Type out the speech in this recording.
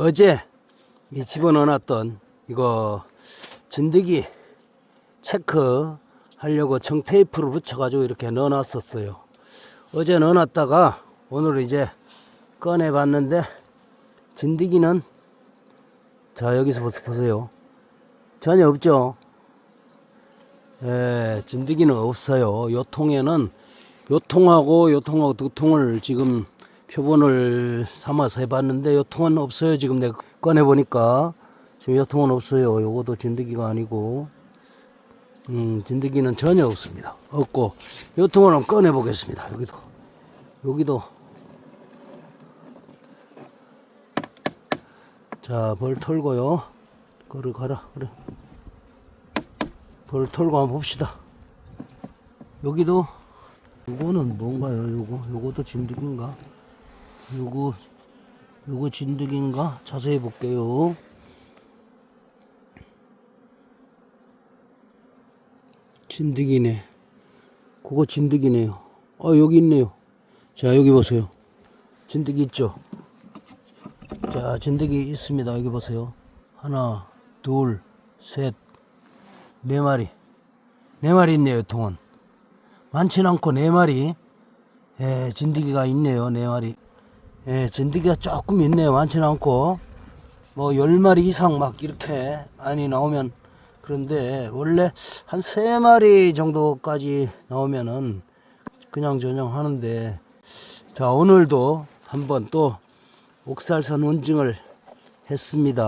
어제 이 집어넣어놨던 이거 진드기 체크 하려고 청테이프를 붙여가지고 이렇게 넣어놨었어요. 어제 넣어놨다가 오늘 이제 꺼내봤는데 진드기는 자 여기서 보세- 보세요. 전혀 없죠. 예, 진드기는 없어요. 요 통에는 요 통하고 요 통하고 두 통을 지금 표본을 삼아서 해봤는데 요 통은 없어요. 지금 내가 꺼내 보니까 지금 요 통은 없어요. 요것도 진드기가 아니고 음, 진드기는 전혀 없습니다. 없고 요 통을 한번 꺼내 보겠습니다. 여기도 여기도 자 벌 털고요. 그래 가라 그래. 벌 털고 한번 봅시다. 여기도 요거는 뭔가요? 요거 요것도 진드기인가? 요거 요거 진드기인가? 자세히 볼게요. 진드기네. 그거 진드기네요. 어 여기 있네요. 자 여기 보세요. 진드기 있죠? 자 진드기 있습니다. 여기 보세요. 하나, 둘, 셋, 네 마리. 네 마리 있네요, 통은. 많진 않고 네 마리. 예, 진드기가 있네요, 네 마리. 예, 진드기가 조금 있네요. 많진 않고. 뭐, 열 마리 이상 막 이렇게 많이 나오면, 그런데 원래 한세 마리 정도까지 나오면은 그냥 저냥 하는데, 자, 오늘도 한번 또 옥살선 원증을 했습니다.